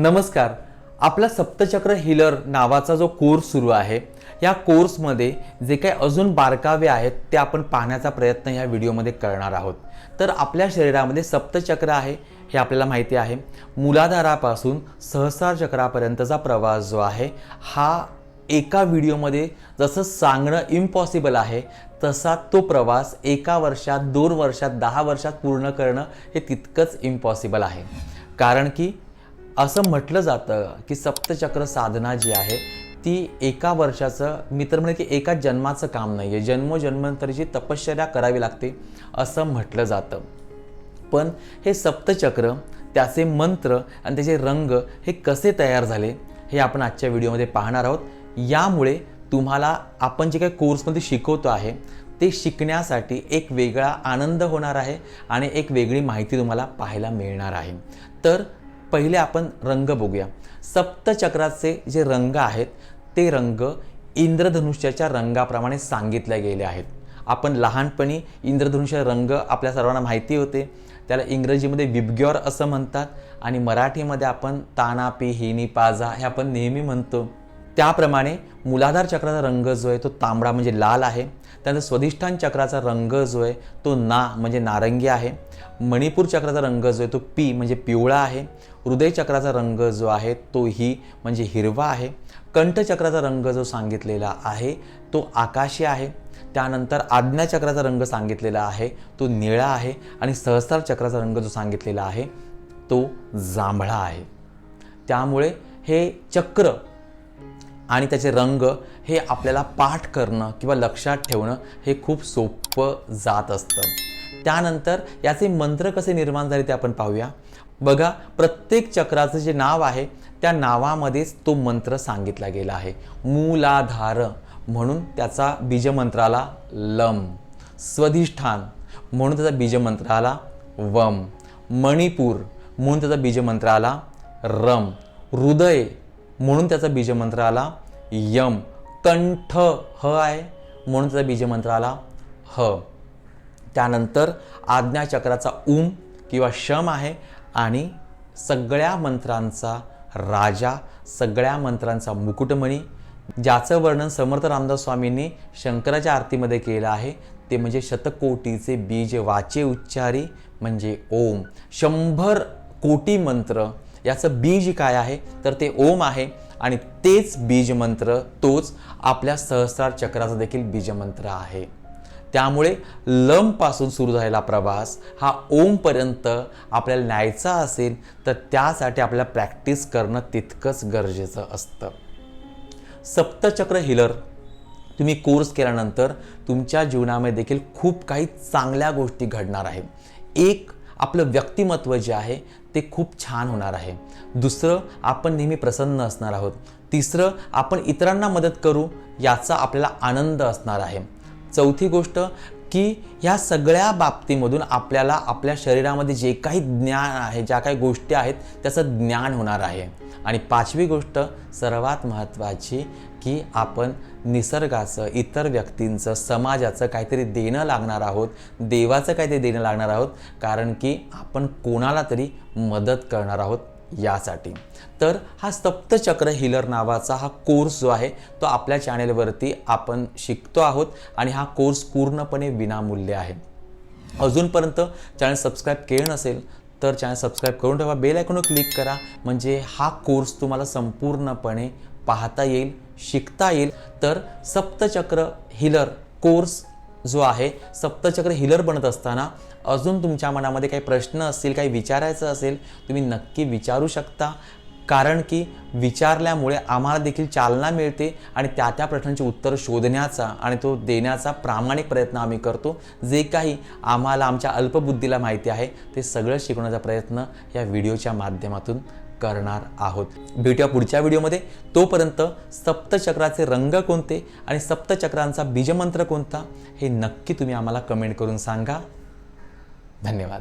नमस्कार. आपला सप्तचक्र हिलर नावाचा जो कोर्स सुरू आहे या कोर्समध्ये जे काही अजून बारकावे आहेत ते आपण पाहण्याचा प्रयत्न या व्हिडिओमध्ये करणार आहोत. तर आपल्या शरीरामध्ये सप्तचक्र आहे हे आपल्याला माहिती आहे. मुलाधारापासून सहस्रार चक्रापर्यंतचा प्रवास जो आहे हा एका व्हिडिओमध्ये जसं सांगणं इम्पॉसिबल आहे तसा तो प्रवास एका वर्षात दोन वर्षात दहा वर्षात पूर्ण करणं हे तितकंच इम्पॉसिबल आहे. कारण की असं म्हटलं जातं की सप्तचक्र साधना जी आहे ती एका वर्षाचं मी तर म्हणे की एका जन्माचं काम नाही आहे जन्मोजन्मांतरीची तपश्चर्या करावी लागते असं म्हटलं जातं. पण हे सप्तचक्र त्याचे मंत्र आणि त्याचे रंग हे कसे तयार झाले हे आपण आजच्या व्हिडिओमध्ये पाहणार आहोत. यामुळे तुम्हाला आपण जे काही कोर्समध्ये शिकवतो आहे ते शिकण्यासाठी एक वेगळा आनंद होणार आहे आणि एक वेगळी माहिती तुम्हाला पाहायला मिळणार आहे. तर पहिले आपण रंग बघूया. सप्तचक्राचे जे रंग आहेत ते रंग इंद्रधनुष्याच्या रंगाप्रमाणे सांगितले गेले आहेत. आपण लहानपणी इंद्रधनुष्य रंग आपल्या सर्वांना माहिती होते. त्याला इंग्रजीमध्ये विबग्योर असं म्हणतात आणि मराठीमध्ये आपण तानापी हिनी पाजा हे आपण नेहमी म्हणतो. त्याप्रमाणे मूलाधार चक्राचा रंग जो आहे तो तांबडा म्हणजे लाल आहे. त्यानंतर स्वधिष्ठान चक्राचा रंग जो आहे तो ना म्हणजे नारंगी आहे. मणिपूर चक्राचा रंग जो आहे तो पी म्हणजे पिवळा आहे. हृदय चक्राचा रंग जो आहे तो ही म्हणजे हिरवा आहे. कंठचक्राचा रंग जो सांगितलेला आहे तो आकाशी आहे. त्यानंतर आज्ञाचक्राचा रंग सांगितलेला आहे तो निळा आहे आणि सहस्रार चक्राचा रंग जो सांगितलेला आहे तो जांभळा आहे. त्यामुळे हे चक्र आणि त्याचे रंग हे आपल्याला पाठ करणं किंवा लक्षात ठेवणं हे खूप सोपं जात असतं. त्यानंतर याचे मंत्र कसे निर्माण झाले ते आपण पाहूया. बघा प्रत्येक चक्राचं जे नाव आहे त्या नावामध्येच तो मंत्र सांगितला गेला आहे. मूलाधार म्हणून त्याचा बीजमंत्राला लम. स्वधिष्ठान म्हणून त्याचा बीजमंत्राला वम. मणिपूर म्हणून त्याचा बीजमंत्राला रम. हृदय म्हणून त्याचा बीजमंत्र आला यम. कंठ ह आहे म्हणून त्याचा बीजमंत्र आला ह. त्यानंतर आज्ञाचक्राचा उम किंवा शम आहे आणि सगळ्या मंत्रांचा राजा सगळ्या मंत्रांचा मुकुटमणी ज्याचं वर्णन समर्थ रामदास स्वामींनी शंकराच्या आरतीमध्ये केलं आहे ते म्हणजे शतकोटीचे बीज वाचे उच्चारी म्हणजे ओम. शंभर कोटी मंत्र याचं बीज काय आहे? तर ते ओम आहे आणि तेच बीजमंत्र तोच आपल्या सहस्रार चक्राचा देखील बीजमंत्र आहे. त्यामुळे लमपासून सुरू झालेला प्रवास हा ओमपर्यंत आपल्याला न्यायचा असेल तर त्यासाठी आपल्याला प्रॅक्टिस करणं तितकंच गरजेचं असतं. सप्तचक्र हिलर तुम्ही कोर्स केल्यानंतर तुमच्या जीवनामध्ये देखील खूप काही चांगल्या गोष्टी घडणार आहे एक आपलं व्यक्तिमत्व जे आहे ते खूप छान होणार आहे. दुसरं आपण नेहमी प्रसन्न असणार आहोत. तिसरं आपण इतरांना मदत करू याचा आपल्याला आनंद असणार आहे. चौथी गोष्ट की ह्या सगळ्या बाबतीमधून आपल्याला आपल्या शरीरामध्ये जे काही ज्ञान आहे ज्या काही गोष्टी आहेत त्याचं ज्ञान होणार आहे. आणि पाचवी गोष्ट सर्वात महत्त्वाची की आपण निसर्गाचं इतर व्यक्तींचं समाजाचं काहीतरी देणं लागणार आहोत देवाचं काहीतरी देणं लागणार आहोत कारण की आपण कोणाला तरी मदत करणार आहोत यासाठी. तर हा सप्तचक्र हिलर नावाचा हा कोर्स जो आहे तो आपल्या चॅनेलवरती आपण शिकतो आहोत आणि हा कोर्स पूर्णपणे विनामूल्य आहे. अजूनपर्यंत चॅनल सबस्क्राईब केलं नसेल तर चॅनल सबस्क्राईब करून ठेवा. बेल आयकॉनवर क्लिक करा. म्हणजे हा कोर्स तुम्हाला संपूर्णपणे पाहता येईल शिकता येईल. तर सप्तचक्र हिलर कोर्स जो आहे सप्तचक्र हिलर बनत असताना अजून तुमच्या मनामध्ये काही प्रश्न असतील काही विचारायचं असेल तुम्ही नक्की विचारू शकता. कारण की विचारल्यामुळे आम्हाला देखील चालना मिळते आणि त्या त्या प्रश्नांची उत्तर शोधण्याचा आणि तो देण्याचा प्रामाणिक प्रयत्न आम्ही करतो. जे काही आम्हाला आमच्या अल्पबुद्धीला माहिती आहे ते सगळं शिकवण्याचा प्रयत्न या व्हिडिओच्या माध्यमातून करणार आहोत. भेटूया पुढच्या व्हिडिओमध्ये. तोपर्यंत सप्तचक्राचे रंग कोणते आणि सप्तचक्रांचा बीजमंत्र कोणता हे नक्की तुम्ही आम्हाला कमेंट करून सांगा. धन्यवाद.